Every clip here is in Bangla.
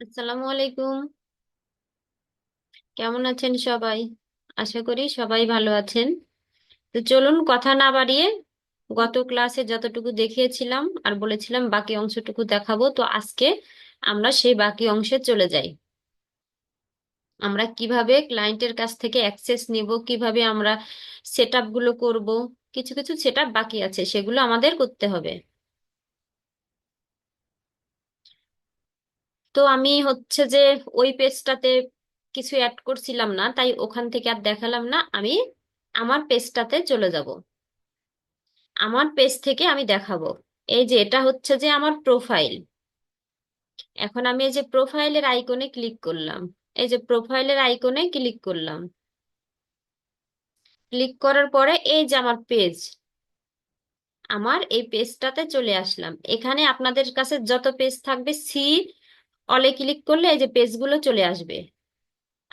আসসালামু আলাইকুম। কেমন আছেন সবাই? আশা করি সবাই ভালো আছেন। তো চলুন কথা না বাড়িয়ে গত ক্লাসে যতটুকু দেখিয়েছিলাম আর বলেছিলাম বাকি অংশটুকু দেখাবো, তো আজকে আমরা সেই বাকি অংশে চলে যাই। আমরা কীভাবে ক্লায়েন্টের কাছ থেকে অ্যাক্সেস নিব, কীভাবে আমরা সেট আপগুলো করব, কিছু কিছু সেট আপ বাকি আছে, সেগুলো আমাদের করতে হবে। তো আমি হচ্ছে যে ওই পেজটাতে কিছু অ্যাড করছিলাম না, তাই ওখান থেকে আর দেখালাম না। আমি আমার পেজটাতে চলে যাব। আমার পেজ থেকে আমি দেখাবো। এই যে এটা হচ্ছে যে আমার প্রোফাইল এখন আমি এই যে প্রোফাইলের আইকনে ক্লিক করলাম। এই যে প্রোফাইলের আইকনে ক্লিক করলাম। ক্লিক করার পরে এই যে আমার পেজ আমার এই পেজটাতে চলে আসলাম। এখানে আপনাদের কাছে যত পেজ থাকবে সি অলে ক্লিক করলে এই যে পেজগুলো চলে আসবে।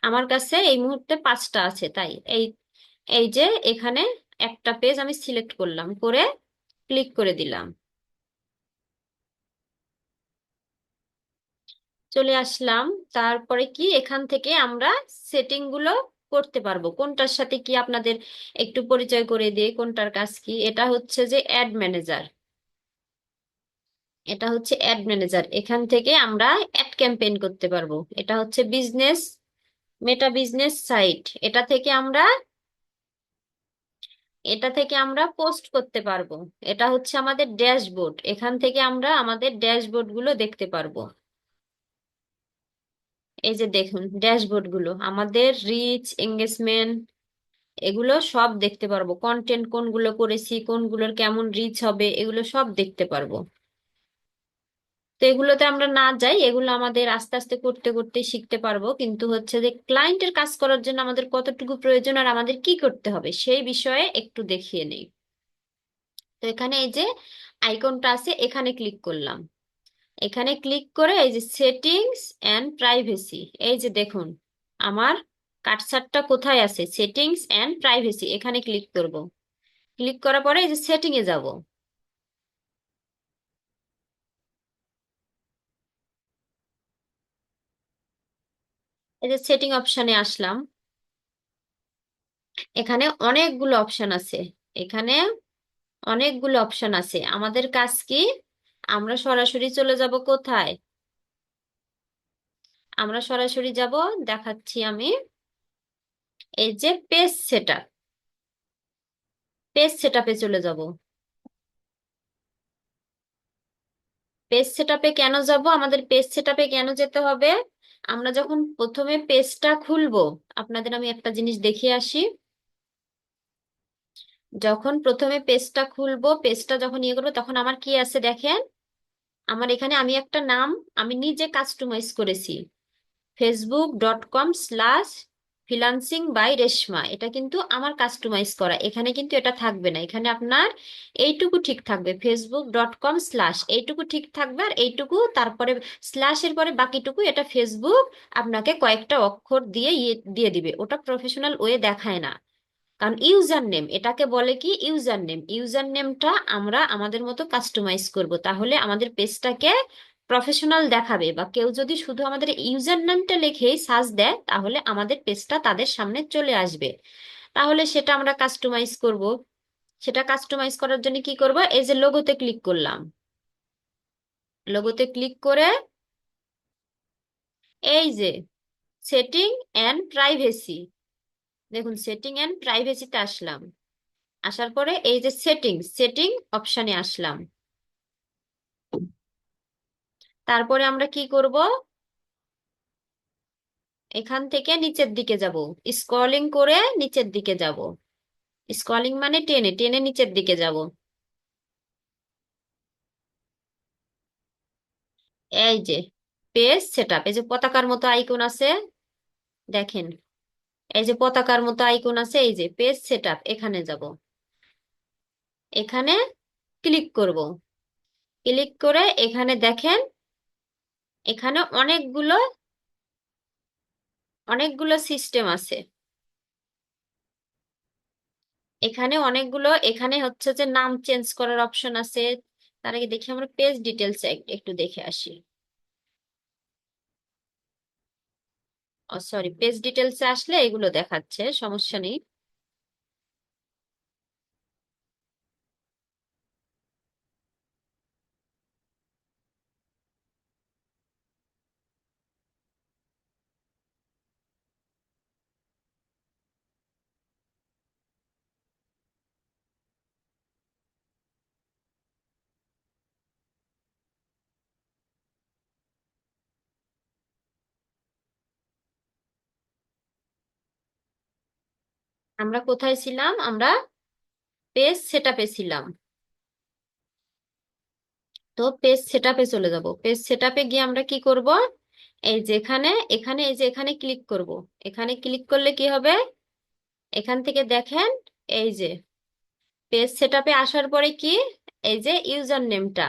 আমার কাছে এই মুহূর্তে পাঁচটা আছে, তাই এই এই যে এখানে একটা পেজ আমি সিলেক্ট করলাম, করে ক্লিক করে দিলাম। চলে আসলাম, তারপরে কি এখান থেকে আমরা সেটিংগুলো করতে পারব। কোনটার সাথে কি আপনাদের একটু পরিচয় করে দিয়ে কোনটার কাজ কি? এটা হচ্ছে যে অ্যাড ম্যানেজার এটা হচ্ছে অ্যাড ম্যানেজার এখান থেকে আমরা অ্যাড ক্যাম্পেইন করতে পারব। এটা হচ্ছে বিজনেস মেটা বিজনেস সাইট এটা থেকে আমরা, এটা থেকে আমরা পোস্ট করতে পারব। এটা হচ্ছে আমাদের ড্যাশবোর্ড এখান থেকে আমরা আমাদের ড্যাশবোর্ডগুলো দেখতে পারব। এই যে দেখুন ড্যাশবোর্ডগুলো। আমাদের রিচ এঙ্গেজমেন্ট এগুলো সব দেখতে পারব। কন্টেন্ট কোনগুলো করেছি, কোনগুলোর কেমন রিচ হবে, এগুলো সব দেখতে পারব। তো এগুলোতে আমরা না যাই, এগুলো আমাদের আস্তে আস্তে করতে করতে শিখতে পারব। কিন্তু হচ্ছে যে ক্লায়েন্টের কাজ করার জন্য আমাদের কতটুকু প্রয়োজন আর আমাদের কি করতে হবে সেই বিষয়ে একটু দেখিয়ে নেই। তো এখানে এই যে আইকনটা আছে, এখানে ক্লিক করলাম। এখানে ক্লিক করে এই যে সেটিংস অ্যান্ড প্রাইভেসি এই যে দেখুন, আমার কাটসারটা কোথায় আছে? সেটিংস অ্যান্ড প্রাইভেসি এখানে ক্লিক করব। ক্লিক করার পরে এই যে সেটিং এ যাব। এই যে সেটিং অপশনে আসলাম। এখানে অনেকগুলো অপশন আছে। এখানে অনেকগুলো অপশন আছে। আমাদের কাজ কি? আমরা সরাসরি চলে যাব কোথায়? আমরা সরাসরি যাব, দেখাচ্ছি আমি, এই যে পেজ সেটআপ পেজ সেটআপে চলে যাব। পেজ সেটআপে কেন যাব? আমাদের পেজ সেটআপে কেন যেতে হবে? আমরা যখন প্রথমে পেজটা খুলবো, আপনাদের আমি একটা জিনিস দেখিয়ে আসি। যখন প্রথমে পেজটা খুলবো, পেজটা যখন ইয়ে করব, তখন আমার কি আছে দেখেন? আমার এখানে আমি একটা নাম, আমি নিজে কাস্টমাইজ করেছি। Facebook dot com slash freelancing by Reshma এটা কিন্তু আমার কাস্টমাইজ করা, এখানে কিন্তু এটা থাকবে না, এখানে আপনার এইটুকু ঠিক থাকবে ফেসবুক ডট কম স্ল্যাশ এইটুকু ঠিক থাকবে আর এইটুকু তারপরে স্ল্যাশের পরে বাকিটুকু এটা ফেসবুক আপনাকে কয়েকটা অক্ষর দিয়ে ইয়ে দিয়ে দিবে, ওটা প্রফেশনাল ওয়ে দেখায় না, কারণ ইউজার নেম এটাকে বলে কি ইউজার নেম ইউজার নেমটা আমরা আমাদের মতো কাস্টমাইজ করব, তাহলে আমাদের পেজটাকে প্রফেশনাল দেখাবে বা কেউ যদি শুধু আমাদের ইউজার নেমটা লিখেই সার্চ দেয়, তাহলে আমাদের পেজটা তাদের সামনে চলে আসবে। তাহলে সেটা আমরা কাস্টমাইজ করব। সেটা কাস্টমাইজ করার জন্য কি করব? এই যে লোগোতে ক্লিক করলাম। লোগোতে ক্লিক করে এই যে সেটিং অ্যান্ড প্রাইভেসি দেখুন সেটিং অ্যান্ড প্রাইভেসিতে আসলাম। আসার পরে এই যে সেটিং সেটিং অপশানে আসলাম। তারপরে আমরা কি করব? এখান থেকে নিচের দিকে যাব। স্ক্রলিং করে নিচের দিকে যাব। স্ক্রলিং মানে টেনে টেনে নিচের দিকে যাব। এই যে, পেজ সেটআপ, এই যে পতাকার মতো আইকন আছে, দেখেন। এই যে পতাকার মতো আইকন আছে, এই যে পেজ সেটআপ, এখানে যাব। এখানে ক্লিক করব। ক্লিক করে এখানে দেখেন এখানে অনেকগুলো অনেকগুলো সিস্টেম আছে। এখানে অনেকগুলো, এখানে হচ্ছে যে নাম চেঞ্জ করার অপশন আছে। তার আগে দেখি আমরা পেজ ডিটেলস একটু দেখে আসি। সরি পেজ ডিটেলসে আসলে এগুলো দেখাচ্ছে, সমস্যা নেই। আমরা কোথায় ছিলাম? আমরা পেজ সেটআপে ছিলাম। তো পেজ সেটআপে চলে যাব। পেজ সেটআপে গিয়ে আমরা কি করব? এই যে এখানে এখানে, এই যে এখানে ক্লিক করব। এখানে ক্লিক করলে কি হবে? এখান থেকে দেখেন, এই যে পেজ সেটআপে আসার পরে কি? এই যে ইউজার নেমটা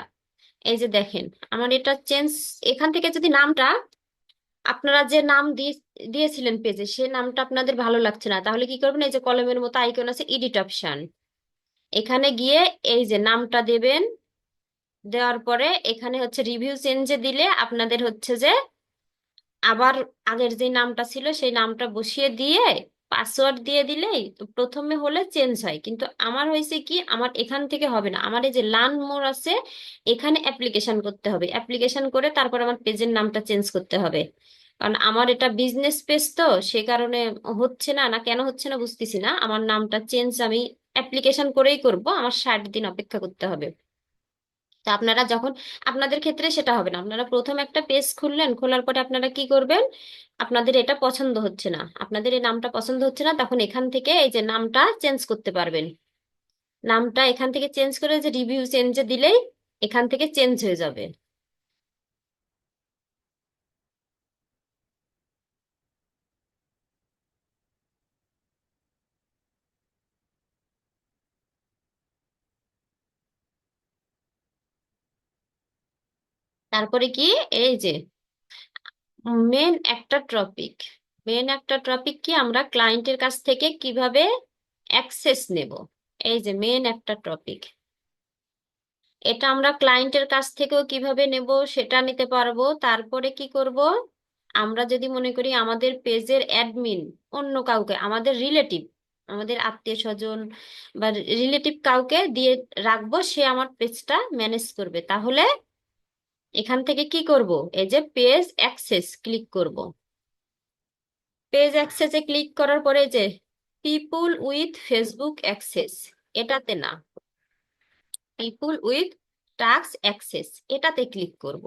এই যে দেখেন, আমার এটা চেঞ্জ এখান থেকে যদি নামটা আপনারা যে নাম দিয়ে, দিয়েছিলেন পেজে সে নামটা আপনাদের ভালো লাগছে না। তাহলে কি করবেন? এই যে কলমের মতো আইকন আছে এডিট অপশন এখানে গিয়ে এই যে নামটা দেবেন, দেওয়ার পরে এখানে হচ্ছে রিভিউ চেঞ্জে দিলে আপনাদের হচ্ছে যে আবার আগের যে নামটা ছিল, সেই নামটা বসিয়ে দিয়ে পাসওয়ার্ড দিয়ে দিলেই প্রথমে হলে চেঞ্জ হয়। কিন্তু আমার হয়েছে কি, আমার এখান থেকে হবে না। আমার এই যে লার্ন মোর আছে, এখানে অ্যাপ্লিকেশন করতে হবে। অ্যাপ্লিকেশন করে তারপর আমার পেজের নামটা চেঞ্জ করতে হবে। কারণ আমার এটা বিজনেস পেজ তো, সে কারণে হচ্ছে না না কেন হচ্ছে না বুঝতেছি না। আমার নামটা চেঞ্জ আমি অ্যাপ্লিকেশন করেই করব, আমার ষাট দিন অপেক্ষা করতে হবে। তা আপনারা যখন, আপনাদের ক্ষেত্রে সেটা হবে না। আপনারা প্রথম একটা পেজ খুললেন, খোলার পরে আপনারা কি করবেন? আপনাদের এটা পছন্দ হচ্ছে না। আপনাদের এই নামটা পছন্দ হচ্ছে না, তখন এখান থেকে এই যে নামটা চেঞ্জ করতে পারবেন। নামটা এখান থেকে চেঞ্জ করে যে রিভিউ চেঞ্জে দিলেই এখান থেকে চেঞ্জ হয়ে যাবে। তারপরে কি? এই যে মেন একটা টপিক মেন একটা টপিক কি আমরা ক্লায়েন্টের কাছ থেকে কীভাবে অ্যাক্সেস নেব? এই যে মেন একটা টপিক এটা আমরা ক্লায়েন্টের কাছ থেকেও কীভাবে নেব সেটা নিতে পারব। তারপরে কি করব? আমরা যদি মনে করি আমাদের পেজের অ্যাডমিন অন্য কাউকে, আমাদের রিলেটিভ আমাদের আত্মীয় স্বজন বা রিলেটিভ কাউকে দিয়ে রাখব, সে আমার পেজটা ম্যানেজ করবে। তাহলে এখান থেকে কি করব? এই যে পেজ অ্যাক্সেস ক্লিক করব। পেজ অ্যাক্সেসে ক্লিক করার পরে যে পিপুল উইথ ফেসবুক অ্যাক্সেস এটাতে না। পিপুল উইথ টাস্ক অ্যাক্সেস এটাতে ক্লিক করব।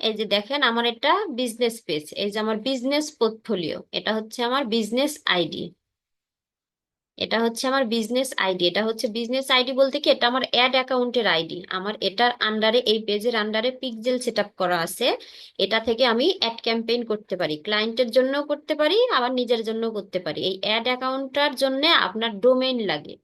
এই যে দেখেন আমার এটা বিজনেস পেজ এই যে আমার বিজনেস পোর্টফোলিও এটা হচ্ছে আমার বিজনেস আইডি এটা হচ্ছে আমার বিজনেস আইডি এটা হচ্ছে বিজনেস আইডি বলতে কি, এটা আমার অ্যাড অ্যাকাউন্টের আইডি আমার এটার আন্ডারে এই পেজের আন্ডারে পিকজেল সেট আপ করা আছে। এটা থেকে আমি অ্যাড ক্যাম্পেইন করতে পারি। ক্লায়েন্টের জন্যও করতে পারি, আবার নিজের জন্যও করতে পারি। এই অ্যাড অ্যাকাউন্টটার জন্য আপনার ডোমেইন লাগে।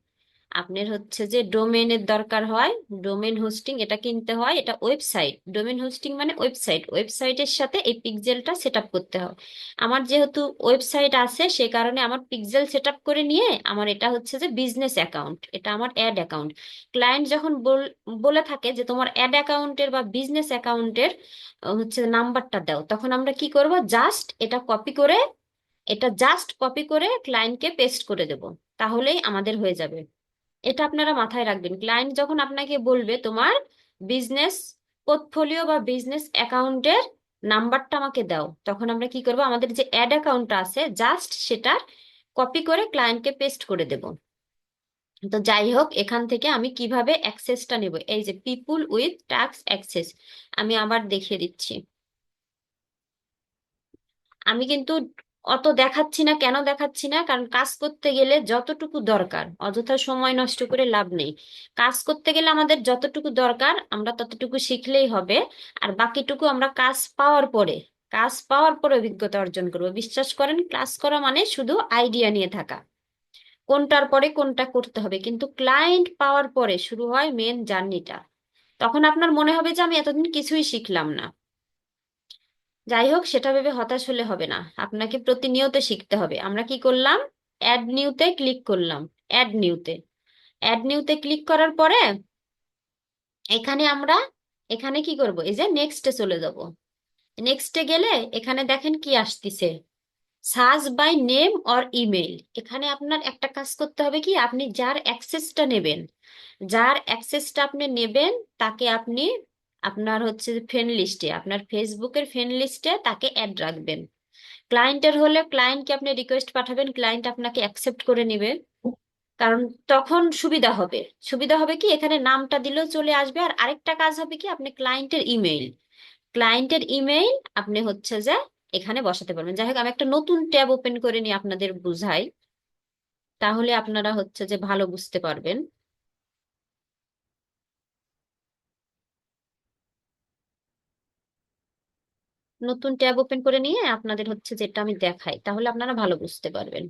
আপনার হচ্ছে যে ডোমেনের দরকার হয় ডোমেন হোস্টিং এটা কিনতে হয়, এটা ওয়েবসাইট ডোমেন হোস্টিং মানে ওয়েবসাইট ওয়েবসাইটের সাথে এই পিকজেলটা সেট করতে হয়। আমার যেহেতু ওয়েবসাইট আছে, সে কারণে আমার পিকজেল সেট করে নিয়ে আমার এটা হচ্ছে যে বিজনেস অ্যাকাউন্ট এটা আমার অ্যাড অ্যাকাউন্ট ক্লায়েন্ট যখন বলে থাকে যে তোমার অ্যাড অ্যাকাউন্টের বা বিজনেস অ্যাকাউন্টের হচ্ছে নাম্বারটা দাও, তখন আমরা কি করব? জাস্ট এটা কপি করে, এটা জাস্ট কপি করে ক্লায়েন্টকে পেস্ট করে দেব। তাহলেই আমাদের হয়ে যাবে। এটা আপনারা মাথায় রাখবেন। ক্লায়েন্ট যখন আপনাকে বলবে তোমার বিজনেস পোর্টফোলিও বা বিজনেস অ্যাকাউন্টের নাম্বারটা আমাকে দাও, তখন আমরা কি করব? আমাদের যে অ্যাড অ্যাকাউন্টটা আছে জাস্ট সেটার কপি করে ক্লায়েন্টকে পেস্ট করে দেব। তো যাই হোক, এখান থেকে আমি কীভাবে অ্যাক্সেসটা নেব? এই যে পিপুল উইথ ট্যাক্স অ্যাক্সেস আমি আবার দেখিয়ে দিচ্ছি। আমি কিন্তু অত দেখাচ্ছি না, কেন দেখাচ্ছি না? কারণ কাজ করতে গেলে যতটুকু দরকার, অযথা সময় নষ্ট করে লাভ নেই। কাজ করতে গেলে আমাদের যতটুকু দরকার, আমরা ততটুকু শিখলেই হবে। আর বাকিটুকু আমরা কাজ পাওয়ার পরে, কাজ পাওয়ার পরে অভিজ্ঞতা অর্জন করব। বিশ্বাস করেন ক্লাস করা মানে শুধু আইডিয়া নিয়ে থাকা। কোনটার পরে কোনটা করতে হবে। কিন্তু ক্লায়েন্ট পাওয়ার পরে শুরু হয় মেন জার্নিটা তখন আপনার মনে হবে যে আমি এতদিন কিছুই শিখলাম না। যাই হোক, সেটা ভেবে হতাশ হলে হবে না। আপনাকে প্রতিনিয়ত শিখতে হবে। আমরা কি করলাম? অ্যাড নিউতে ক্লিক করলাম। অ্যাড নিউতে অ্যাড নিউতে ক্লিক করার পরে এখানে আমরা, এখানে কি করব? এই যে নেক্সটে চলে যাব। নেক্সটে গেলে এখানে দেখেন কি আসতিছে। Search by name or email এখানে আপনার একটা কাজ করতে হবে কি? আপনি যার অ্যাক্সেসটা নেবেন, যার অ্যাক্সেসটা আপনি নেবেন, তাকে আপনি আপনার হচ্ছে ফ্রেন্ড লিস্টে আপনার ফেসবুকের ফ্রেন্ড লিস্টে তাকে অ্যাড রাখবেন। ক্লায়েন্টের হলে ক্লায়েন্টকে আপনি রিকোয়েস্ট পাঠাবেন ক্লায়েন্ট আপনাকে অ্যাকসেপ্ট করে নেবে। কারণ তখন সুবিধা হবে। সুবিধা হবে কি? এখানে নামটা দিলেও চলে আসবে আর আরেকটা কাজ হবে কি? আপনি ক্লায়েন্টের ইমেইল ক্লায়েন্টের ইমেইল আপনি হচ্ছে যে এখানে বসাতে পারবেন। যাই হোক, আমি একটা নতুন ট্যাব ওপেন করে নিয়ে আপনাদের বুঝাই। তাহলে আপনারা হচ্ছে যে ভালো বুঝতে পারবেন। নতুন ট্যাব ওপেন করে নিয়ে আপনাদের হচ্ছে যেটা আমি দেখাই, তাহলে আপনারা ভালো বুঝতে পারবেন।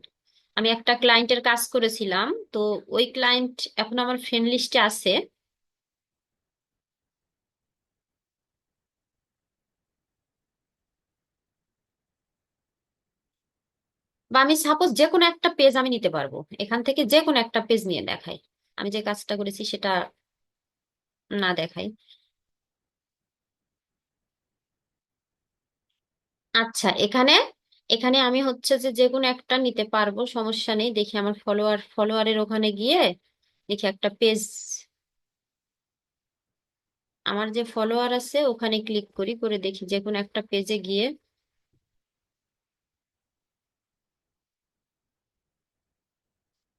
আমি একটা ক্লায়েন্টের কাজ করেছিলাম, তো ওই ক্লায়েন্ট এখন আমার ফ্রেন্ড লিস্টে আছে। বা আমি সাপোজ যে কোনো একটা পেজ আমি নিতে পারব, এখান থেকে যে কোনো একটা পেজ নিয়ে দেখাই। আমি যে কাজটা করেছি সেটা না দেখাই। আচ্ছা এখানে এখানে আমি হচ্ছে যে যে কোনো একটা নিতে পারব, সমস্যা নেই। দেখি আমার ফলোয়ার ফলোয়ারের ওখানে গিয়ে দেখি একটা পেজ আমার যে ফলোয়ার আছে ওখানে ক্লিক করি, করে দেখি যে কোনো একটা পেজে গিয়ে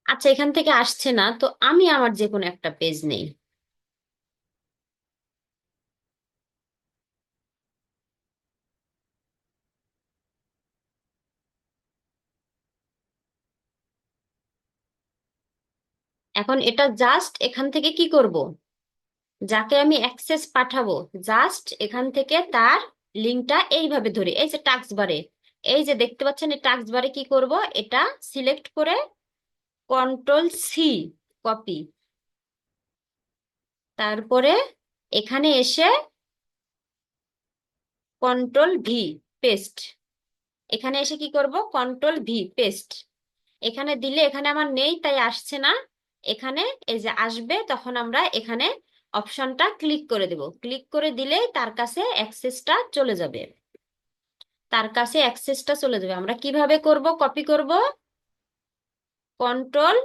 আচ্ছা এখান থেকে আসছে না। তো আমি আমার যে কোনো একটা পেজ নেই। এখন এটা জাস্ট এখান থেকে কি করব? যাকে আমি অ্যাক্সেস পাঠাবো জাস্ট এখান থেকে তার লিঙ্কটা এইভাবে ধরে। এই যে টাক্স বারে এই যে দেখতে পাচ্ছেন, এই টাক্স বারে কি করব? এটা সিলেক্ট করে কন্ট্রোল সি কপি তারপরে এখানে এসে কন্ট্রোল ভি পেস্ট এখানে এসে কি করব? কন্ট্রোল ভি পেস্ট এখানে দিলে এখানে আমার নেই, তাই আসছে না। এখানে এই যে আসবে, তখন আমরা এখানে অপশনটা ক্লিক করে দেব। ক্লিক করে দিলে তার কাছে অ্যাক্সেসটা চলে যাবে। তার কাছে অ্যাক্সেসটা চলে যাবে। আমরা কীভাবে করব? কপি করব। কন্ট্রোল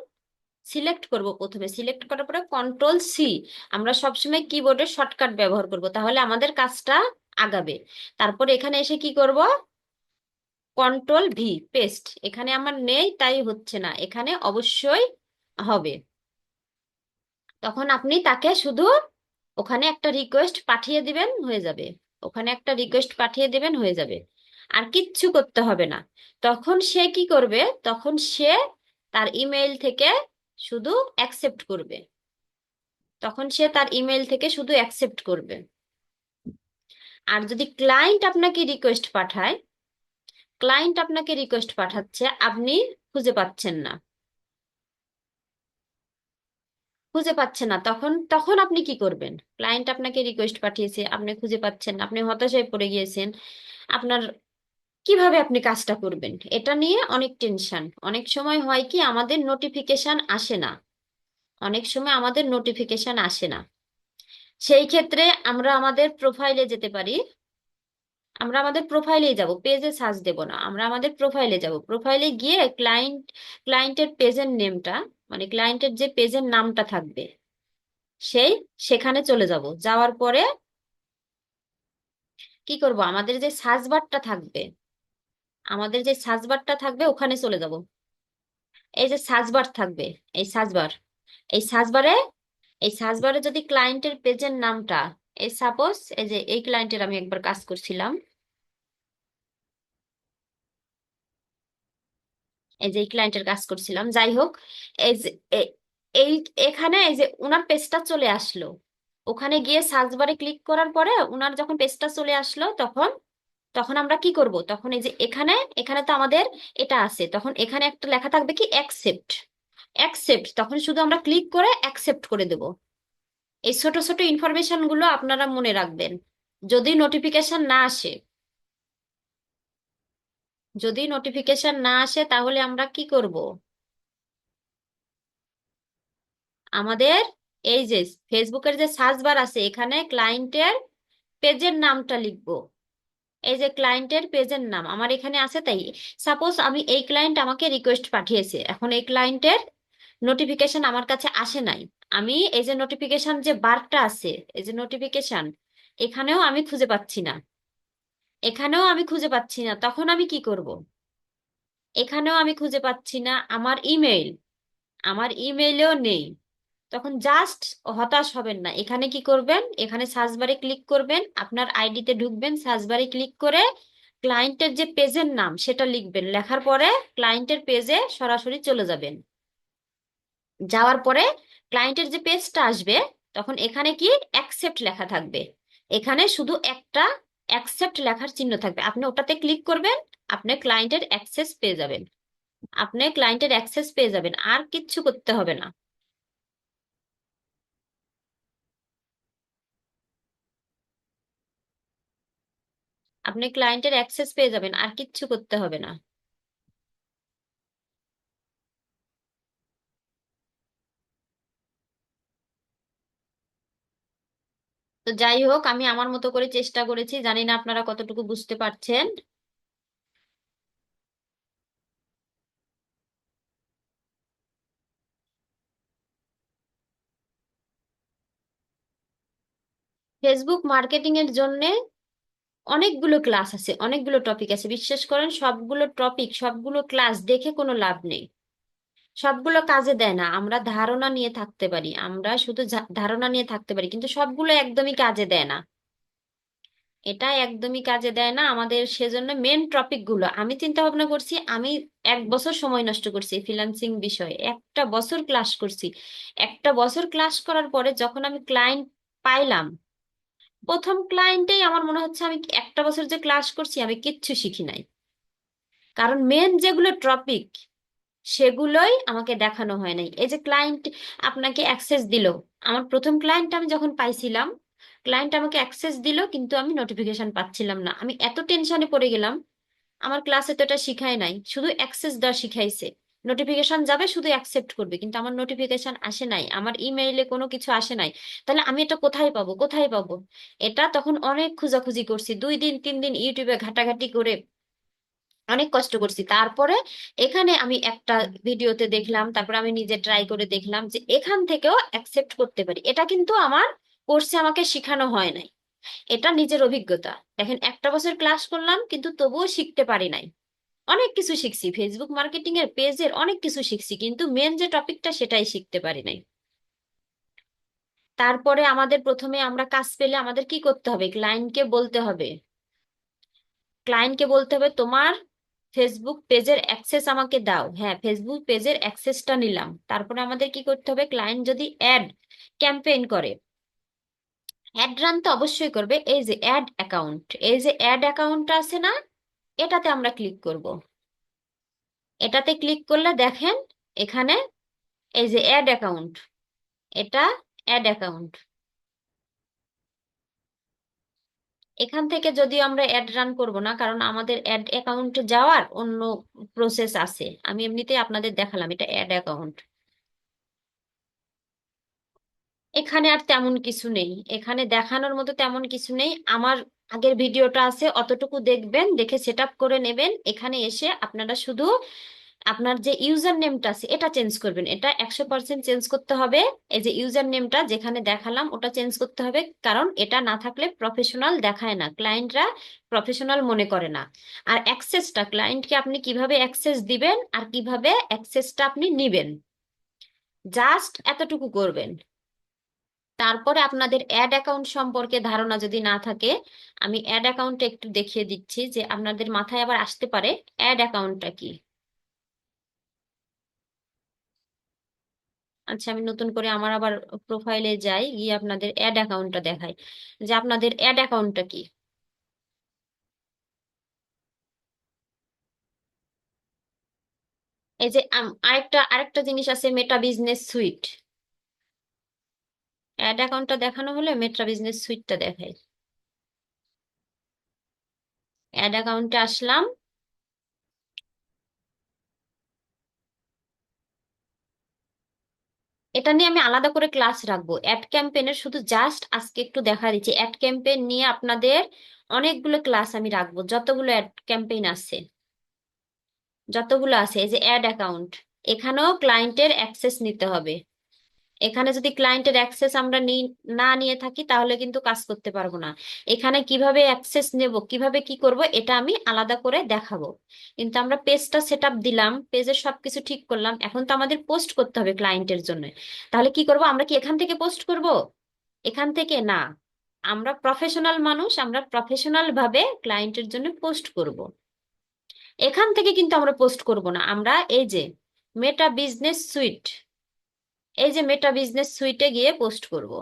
সিলেক্ট করব প্রথমে। সিলেক্ট করার পরে কন্ট্রোল সি আমরা সবসময় কিবোর্ডের শর্টকাট ব্যবহার করব। তাহলে আমাদের কাজটা আগাবে। তারপরে এখানে এসে কি করব? কন্ট্রোল ভি পেস্ট এখানে আমার নেই, তাই হচ্ছে না। এখানে অবশ্যই হবে। তখন আপনি তাকে শুধু ওখানে একটা রিকোয়েস্ট পাঠিয়ে দিবেন, হয়ে যাবে। ওখানে একটা রিকোয়েস্ট পাঠিয়ে দিবেন, হয়ে যাবে। আর কিচ্ছু করতে হবে না। তখন সে কি করবে? তখন সে তার ইমেইল থেকে শুধু অ্যাকসেপ্ট করবে। তখন সে তার ইমেইল থেকে শুধু অ্যাকসেপ্ট করবে। আর যদি ক্লায়েন্ট আপনাকে রিকোয়েস্ট পাঠায় ক্লায়েন্ট আপনাকে রিকোয়েস্ট পাঠাচ্ছে, আপনি খুঁজে পাচ্ছেন না। খুঁজে পাচ্ছে না, তখন তখন আপনি কি করবেন? ক্লায়েন্ট আপনাকে রিকোয়েস্ট পাঠিয়েছে, আপনি খুঁজে পাচ্ছেন আপনি হতাশায় পড়ে গিয়েছেন, আপনার, কীভাবে আপনি কাজটা করবেন? এটা নিয়ে অনেক টেনশন অনেক সময় হয় কি, আমাদের নোটিফিকেশন আসে না। অনেক সময় আমাদের নোটিফিকেশন আসে না। সেই ক্ষেত্রে আমরা আমাদের প্রোফাইলে যেতে পারি। আমরা আমাদের প্রোফাইলেই যাব পেজে সার্চ দেব না। আমরা আমাদের প্রোফাইলে যাব। প্রোফাইলে গিয়ে ক্লায়েন্ট ক্লায়েন্টের পেজের নেমটা মানে ক্লায়েন্টের যে পেজের নামটা থাকবে, সেই সেখানে চলে যাব। যাওয়ার পরে কি করব? আমাদের যে সার্চ বারটা থাকবে, আমাদের যে সার্চ বারটা থাকবে, ওখানে চলে যাব। এই যে সার্চ বার থাকবে, এই সার্চ বার এই সার্চ বারে এই সার্চ বারে যদি ক্লায়েন্টের পেজের নামটা, এই সাপোজ এই যে এই ক্লায়েন্টের আমি একবার কাজ করছিলাম এই যে ক্লায়েন্টের কাজ করছিলাম, যাই হোক, এই যে এই, এখানে এই যে উনার পেজটা চলে আসলো। ওখানে গিয়ে সার্চ বারে ক্লিক করার পরে উনার যখন পেজটা চলে আসলো তখন তখন আমরা কি করব? তখন এই যে এখানে এখানে তো আমাদের এটা আছে, তখন এখানে একটা লেখা থাকবে কি? অ্যাকসেপ্ট অ্যাকসেপ্ট তখন শুধু আমরা ক্লিক করে অ্যাকসেপ্ট করে দেব। এই ছোট ছোট ইনফরমেশনগুলো আপনারা মনে রাখবেন। যদি নোটিফিকেশন না আসে যদি নোটিফিকেশন না আসে, তাহলে আমরা কি করব? আমাদের এই যে ফেসবুকের যে সার্চ বার আছে, এখানে ক্লায়েন্টের পেজের নামটা লিখব। এই যে ক্লায়েন্টের পেজের নাম, আমার এখানে আছে তাই। সাপোজ আমি এই ক্লায়েন্ট আমাকে রিকোয়েস্ট পাঠিয়েছে, এখন এই ক্লায়েন্টের নোটিফিকেশন আমার কাছে আসে নাই। আমি এই যে নোটিফিকেশন যে বারটা আছে, এই যে নোটিফিকেশন এখানেও আমি খুঁজে পাচ্ছি না। এখানেও আমি খুঁজে পাচ্ছি না, তখন আমি কি করব? এখানেও আমি খুঁজে পাচ্ছি না, আমার ইমেইল, আমার ইমেইলেও নেই। তখন জাস্ট হতাশ হবেন না, এখানে কি করবেন? এখানে সার্চ বারে ক্লিক করবেন, আপনার আইডিতে ঢুকবেন, সার্চ বারে ক্লিক করে ক্লায়েন্টের যে পেজের নাম, সেটা লিখবেন, লেখার পরে ক্লায়েন্টের পেজে সরাসরি চলে যাবেন। যাওয়ার পরে ক্লায়েন্টের যে পেজটা আসবে, তখন এখানে কি অ্যাকসেপ্ট লেখা থাকবে। এখানে শুধু একটা অ্যাকসেপ্ট লেখার চিহ্ন থাকবে। আপনি ওটাতে ক্লিক করবেন, আপনি ক্লায়েন্টের অ্যাক্সেস পেয়ে যাবেন। আপনি ক্লায়েন্টের অ্যাক্সেস পেয়ে যাবেন, আর কিচ্ছু করতে হবে না। আপনি ক্লায়েন্টের অ্যাক্সেস পেয়ে যাবেন, আর কিচ্ছু করতে হবে না। তো যাই হোক, আমি আমার মতো করে চেষ্টা করেছি। জানি না আপনারা কতটুকু বুঝতে পারছেন। ফেসবুক মার্কেটিং এর জন্য অনেকগুলো ক্লাস আছে, অনেকগুলো টপিক আছে। বিশ্বাস করেন, সবগুলো টপিক সবগুলো ক্লাস দেখে কোনো লাভ নেই। সবগুলো কাজে দেয় না। আমরা ধারণা নিয়ে থাকতে পারি। আমরা শুধু ধারণা নিয়ে থাকতে পারি, কিন্তু সবগুলো একদমই কাজে দেয় না। এটা একদমই কাজে দেয় না। আমাদের সেজন্য মেন টপিকগুলো। আমি চিন্তা ভাবনা করছি, আমি এক বছর সময় নষ্ট করছি ফ্রিল্যান্সিং বিষয়ে। একটা বছর ক্লাস করছি। একটা বছর ক্লাস করার পরে যখন আমি ক্লায়েন্ট পাইলাম, প্রথম ক্লায়েন্টেই আমার মনে হচ্ছে আমি একটা বছর যে ক্লাস করছি, আমি কিচ্ছু শিখি নাই। কারণ মেন যেগুলো টপিক সেগুলোই আমাকে দেখানো হয় নাই। এই যে ক্লায়েন্ট আপনাকে অ্যাক্সেস দিল, আমার প্রথম ক্লায়েন্ট আমি যখন পাইছিলাম ক্লায়েন্ট আমাকে অ্যাক্সেস দিল, কিন্তু আমি নোটিফিকেশন পাচ্ছিলাম না। আমি এত টেনশনে পড়ে গেলাম, আমার ক্লাসে তো এটা শিখায় নাই, শুধু অ্যাক্সেস দেওয়া শিখাইছে। নোটিফিকেশন যাবে, শুধু অ্যাকসেপ্ট করবে, কিন্তু আমার নোটিফিকেশন আসে নাই, আমার ইমেইলে কোনো কিছু আসে নাই। তাহলে আমি এটা কোথায় পাবো কোথায় পাবো? এটা তখন অনেক খোঁজাখুঁজি করছি, দুই দিন, তিন দিন ইউটিউবে ঘাটাঘাটি করে অনেক কষ্ট করছি। তারপরে এখানে আমি একটা ভিডিওতে দেখলাম, তারপরে আমি নিজে ট্রাই করে দেখলাম যে এখান থেকেও অ্যাকসেপ্ট করতে পারি। এটা কিন্তু আমার কোর্সে আমাকে শেখানো হয় নাই। এটা নিজের অভিজ্ঞতা। দেখেন, একটা বছর ক্লাস করলাম, কিন্তু তবুও শিখতে পারি নাই। অনেক কিছু শিখছি। ফেসবুক মার্কেটিং এর পেজের অনেক কিছু শিখছি, কিন্তু মেন যে টপিকটা সেটাই শিখতে পারি নাই। তারপরে আমাদের প্রথমে আমরা কাজ পেলে আমাদের কি করতে হবে? ক্লায়েন্টকে বলতে হবে। ক্লায়েন্টকে বলতে হবে, তোমার ফেসবুক পেজের অ্যাক্সেস আমাকে দাও। হ্যাঁ ফেসবুক পেজের অ্যাক্সেসটা নিলাম। তারপরে আমাদের কি করতে হবে? ক্লায়েন্ট যদি অ্যাড ক্যাম্পেইন করে অ্যাড রান তো অবশ্যই করবে। এই যে অ্যাড অ্যাকাউন্ট এই যে অ্যাড অ্যাকাউন্টটা আছে না, এটাতে আমরা ক্লিক করব। এটাতে ক্লিক করলে দেখেন, এখানে এই যে অ্যাড অ্যাকাউন্ট এটা অ্যাড অ্যাকাউন্ট এখান থেকে যদিও আমরা অ্যাড রান করব না, কারণ আমাদের অ্যাড অ্যাকাউন্টে যাওয়ার অন্য প্রসেস আছে। আমি এমনিতে আপনাদের দেখালাম, এটা অ্যাড অ্যাকাউন্ট এখানে আর তেমন কিছু নেই। এখানে দেখানোর মতো তেমন কিছু নেই। আমার আগের ভিডিওটা আছে, অতটুকু দেখবেন, দেখে সেট করে নেবেন। এখানে এসে আপনারা শুধু আপনার যে ইউজার নেমটা আছে, এটা চেঞ্জ করবেন। এটা একশো পার্সেন্ট চেঞ্জ করতে হবে। এই যে ইউজার নেমটা যেখানে দেখালাম, ওটা চেঞ্জ করতে হবে। কারণ এটা না থাকলে প্রফেশনাল দেখায় না, ক্লায়েন্টরা প্রফেশনাল মনে করে না। আর অ্যাক্সেসটা, ক্লায়েন্টকে আপনি কীভাবে অ্যাক্সেস দিবেন আর কীভাবে অ্যাক্সেসটা আপনি নিবেন। জাস্ট এতটুকু করবেন। তারপরে আপনাদের অ্যাড অ্যাকাউন্ট সম্পর্কে ধারণা যদি না থাকে, আমি অ্যাড অ্যাকাউন্টটা একটু দেখিয়ে দিচ্ছি যে আপনাদের মাথায় আবার আসতে পারে, অ্যাড অ্যাকাউন্টটা কি? আচ্ছা আমি নতুন করে আমার আবার প্রোফাইলে যাই, গিয়ে আপনাদের অ্যাড অ্যাকাউন্টটা দেখাই। যে আপনাদের অ্যাড অ্যাকাউন্টটা কি? এই যে আরেকটা আরেকটা জিনিস আছে মেটা বিজনেস সুইট অ্যাড অ্যাকাউন্টটা দেখানো হলে মেটা বিজনেস সুইটটা দেখাই। অ্যাড অ্যাকাউন্টে আসলাম। এটা নিয়ে আমি আলাদা করে ক্লাস রাখব। অ্যাড ক্যাম্পেনের শুধু জাস্ট আজকে একটু দেখা দিচ্ছি। অ্যাড ক্যাম্পেন নিয়ে আপনাদের অনেকগুলো ক্লাস আমি রাখব। যতগুলো অ্যাড ক্যাম্পেইন আছে। যতগুলো আছে, এই যে অ্যাড অ্যাকাউন্ট এখানেও ক্লায়েন্টের অ্যাক্সেস নিতে হবে। এখানে যদি ক্লায়েন্টের অ্যাক্সেস আমরা নি- নিয়ে থাকি, তাহলে কিন্তু কাজ করতে পারব না। এখানে কীভাবে অ্যাক্সেস নেব, কীভাবে কি করব, এটা আমি আলাদা করে দেখাবো। কিন্তু আমরা পেজটা সেট দিলাম পেজের সবকিছু ঠিক করলাম, এখন তো আমাদের পোস্ট করতে হবে ক্লায়েন্টের জন্য। তাহলে কি করব, আমরা কি এখান থেকে পোস্ট করব? এখান থেকে না। আমরা প্রফেশনাল মানুষ, আমরা প্রফেশনাল ভাবে ক্লায়েন্টের জন্য পোস্ট করব। এখান থেকে কিন্তু আমরা পোস্ট করব না। আমরা এই যে মেটা বিজনেস সুইট এই যে মেটা বিজনেস সুইটে গিয়ে পোস্ট করব।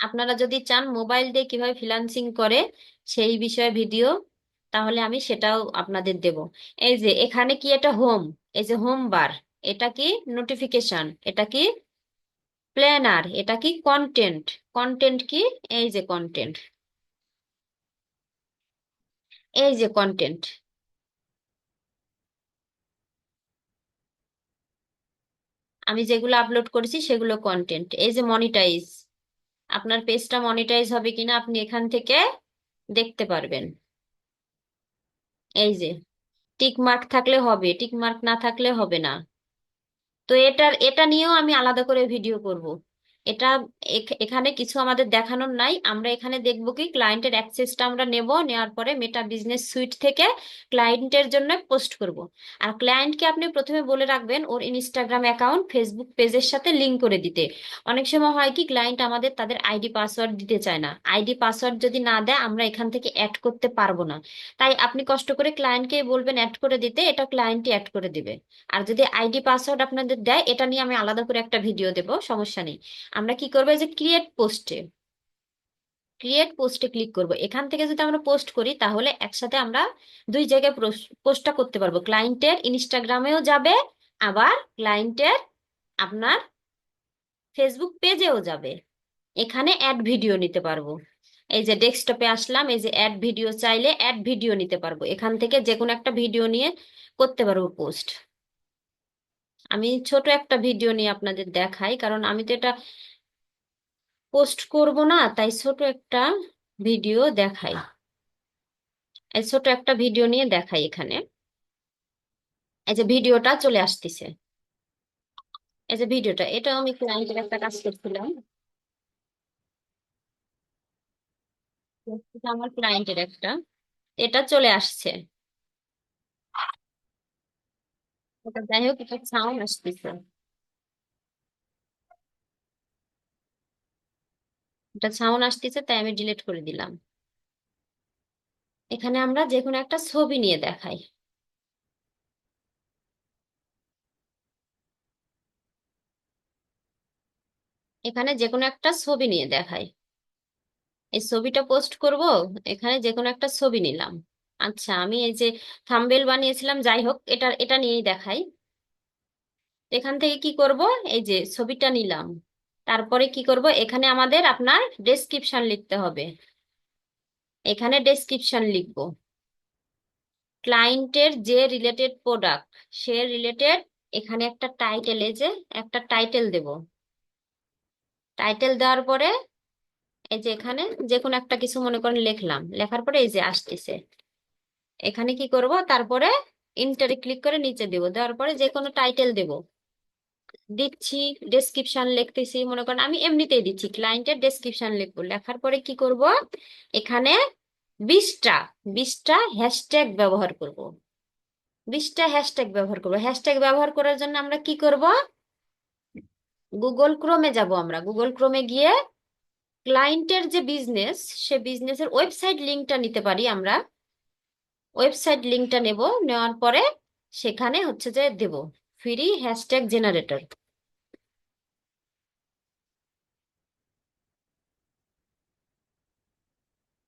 আপনারা যদি চান মোবাইল দিয়ে কীভাবে ফ্রিল্যান্সিং করে সেই বিষয়ে ভিডিও তাহলে আমি সেটাও আপনাদের দেব। এই যে এখানে কি এটা হোম এই যে হোম বার এটা কি নোটিফিকেশন এটা কি প্ল্যানার এটা কি কন্টেন্ট কন্টেন্ট কি? এই যে কন্টেন্ট এই যে কন্টেন্ট আমি যেগুলো আপলোড করেছি সেগুলো কন্টেন্ট এই যে মনিটাইজ আপনার পেজটা মনিটাইজ হবে কিনা আপনি এখান থেকে দেখতে পারবেন। এই যে টিক মার্ক থাকলে হবে টিক মার্ক না থাকলে হবে না। তো এটার, এটা নিয়েও আমি আলাদা করে ভিডিও করব। এটা এখানে কিছু আমাদের দেখানোর নাই। আমরা এখানে দেখব কি ক্লায়েন্টের অ্যাক্সেসটা আমরা নেব, নেওয়ার পরে মেটা বিজনেস সুইট থেকে ক্লায়েন্টের জন্য পোস্ট করব। আর ক্লায়েন্টকে আপনি প্রথমে বলে রাখবেন ওর ইনস্টাগ্রাম অ্যাকাউন্ট ফেসবুক পেজের সাথে লিংক করে দিতে। অনেক সময় হয় কি ক্লায়েন্ট আমাদের তাদের আইডি পাসওয়ার্ড দিতে চায় না। আইডি পাসওয়ার্ড যদি না দেয়, আমরা এখান থেকে অ্যাড করতে পারব না। তাই আপনি কষ্ট করে ক্লায়েন্টকে বলবেন অ্যাড করে দিতে, এটা ক্লায়েন্টই অ্যাড করে দিবে। আর যদি আইডি পাসওয়ার্ড আপনাদের দেয়, এটা নিয়ে আমি আলাদা করে একটা ভিডিও দেব, সমস্যা নেই। আমরা কি করব? যে ক্রিয়েট পোস্টে ক্রিয়েট পোস্টে ক্লিক করব। এখান থেকে যদি আমরা পোস্ট করি, তাহলে একসাথে আমরা দুই জায়গায় পোস্টটা করতে পারব। ক্লায়েন্টের ইনস্টাগ্রামেও যাবে, আবার ক্লায়েন্টের আপনার ফেসবুক পেজেও যাবে। এখানে অ্যাড ভিডিও নিতে পারব। এই যে ডেস্কটপে আসলাম, এই যে অ্যাড ভিডিও চাইলে অ্যাড ভিডিও নিতে পারব। এখান থেকে যে কোনো একটা ভিডিও নিয়ে করতে পারব পোস্ট আমি ছোট একটা ভিডিও নিয়ে আপনাদের দেখাই, কারণ আমি তো এটা পোস্ট করব না, তাই ছোট একটা ভিডিও দেখাই। এই ছোট একটা ভিডিও নিয়ে দেখাই এখানে। এই যে ভিডিওটা চলে আসতেছে। এই যে ভিডিওটা এটা আমি ক্লায়েন্টের একটা কাজ করছিলাম। আমার ক্লায়েন্টের একটা। এটা চলে আসছে। যাই হোক, এটা সাউন্ড আসতেছে। এটা সাউন্ড আসতেছে, তাই আমি ডিলিট করে দিলাম। এখানে আমরা যে কোনো একটা ছবি নিয়ে দেখাই। এখানে যে কোনো একটা ছবি নিয়ে দেখাই। এই ছবিটা পোস্ট করব, এখানে যে কোনো একটা ছবি নিলাম। আচ্ছা আমি এই যে থাম্বনেল বানিয়েছিলাম, যাই হোক এটা এটা নিয়েই দেখাই। এখান থেকে কি করব? এই যে ছবিটা নিলাম। তারপরে কি করব? এখানে আমাদের আপনার ডেসক্রিপশন লিখতে হবে। এখানে ডেসক্রিপশন লিখব। ক্লায়েন্টের যে রিলেটেড প্রোডাক্ট সে রিলেটেড এখানে একটা টাইটেল এই যে একটা টাইটেল দেব। টাইটেল দেওয়ার পরে, এই যে এখানে যে কোনো একটা কিছু মনে করেন লিখলাম। লেখার পরে এই যে আসতেছে। এখানে কি করব? তারপরে ইন্টারে ক্লিক করে নিচে দেব। দেওয়ার পরে যে কোনো টাইটেল দেব। দিচ্ছি ডেসক্রিপশন লিখতেছি, মনে করেন আমি এমনিতেই দিচ্ছি ক্লায়েন্টের ডেসক্রিপশন লিখব। লেখার পরে কি করব? এখানে বিশটা বিশটা হ্যাশট্যাগ ব্যবহার করব। বিশটা হ্যাশট্যাগ ব্যবহার করব। হ্যাশট্যাগ ব্যবহার করার জন্য আমরা কি করব? গুগল ক্রোমে যাব আমরা। গুগল ক্রোমে গিয়ে ক্লায়েন্টের যে বিজনেস সে বিজনেসের ওয়েবসাইট লিঙ্কটা নিতে পারি আমরা। ওয়েবসাইট লিঙ্কটা নেব, নেওয়ার পরে সেখানে হচ্ছে যে দেব। Free hashtag generator.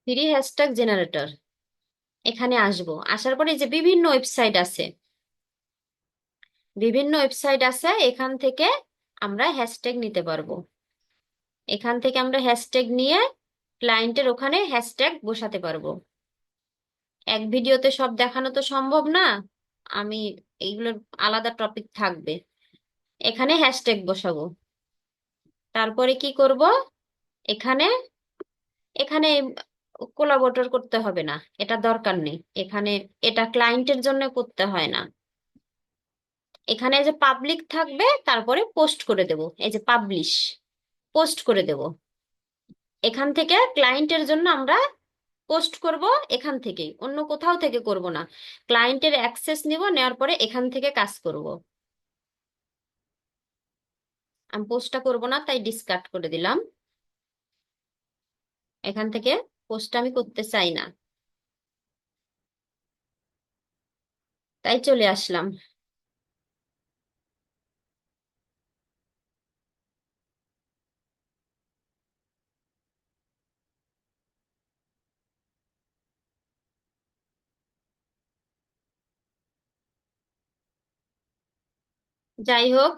Free hashtag generator. এখানে আসব। আসার পরে যে বিভিন্ন ওয়েবসাইট আছে, বিভিন্ন ওয়েবসাইট আছে, এখান থেকে আমরা হ্যাশট্যাগ নিতে পারব। এখান থেকে আমরা হ্যাশট্যাগ নিয়ে ক্লায়েন্টের ওখানে হ্যাশট্যাগ বসাতে পারব। এক ভিডিওতে সব দেখানো তো সম্ভব না। আমি এইগুলোর আলাদা টপিক থাকবে। এখানে হ্যাশট্যাগ বসাবো। তারপরে কি করব? এখানে এখানে কোলাবোরেটর করতে হবে না, এটা দরকার নেই। এখানে এটা ক্লায়েন্টের জন্য করতে হয় না। এখানে যে পাবলিক থাকবে, তারপরে পোস্ট করে দেব। এই যে পাবলিশ পোস্ট করে দেব। এখান থেকে ক্লায়েন্টের জন্য আমরা পোস্ট করব এখান থেকেই, অন্য কোথাও থেকে করব না। ক্লায়েন্টের অ্যাক্সেস নিব, নেওয়ার পরে এখান থেকে কাজ করব। আমি পোস্টটা করব না, তাই ডিসকার্ড করে দিলাম। এখান থেকে পোস্টটা আমি করতে চাই না। তাই চলে আসলাম। যাই হোক,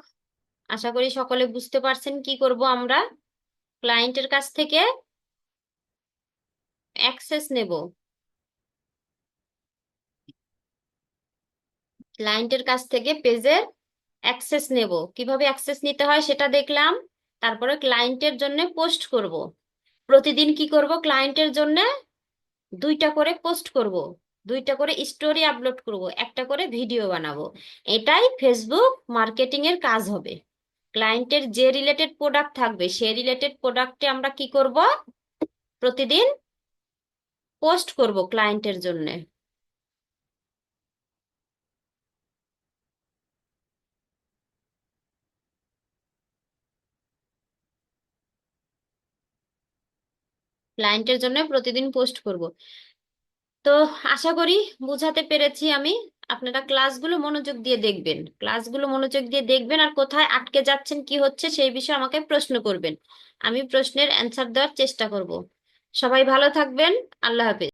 আশা করি সকলে বুঝতে পারছেন কি করব আমরা। ক্লায়েন্টের কাছ থেকে অ্যাক্সেস নেব। ক্লায়েন্টের কাছ থেকে পেজের অ্যাক্সেস নেব। কীভাবে অ্যাক্সেস নিতে হয় সেটা দেখলাম। তারপরে ক্লায়েন্টের জন্য পোস্ট করব। প্রতিদিন কি করব? ক্লায়েন্টের জন্য দুইটা করে পোস্ট করব। দুইটা করে স্টোরি আপলোড করব, একটা করে ভিডিও বানাবো। এটাই ফেসবুক মার্কেটিং এর কাজ হবে। ক্লায়েন্টের যে রিলেটেড প্রোডাক্ট থাকবে, সে রিলেটেড প্রোডাক্টে আমরা কি করব? প্রতিদিন পোস্ট করব ক্লায়েন্টের জন্য। ক্লায়েন্টের জন্য প্রতিদিন পোস্ট করব। তো আশা করি বুঝাতে পেরেছি আমি। আপনারা ক্লাসগুলো মনোযোগ দিয়ে দেখবেন। ক্লাসগুলো মনোযোগ দিয়ে দেখবেন আর কোথায় আটকে যাচ্ছেন, কি হচ্ছে সেই বিষয়ে আমাকে প্রশ্ন করবেন। আমি প্রশ্নের অ্যান্সার দেওয়ার চেষ্টা করব। সবাই ভালো থাকবেন। আল্লাহ হাফেজ।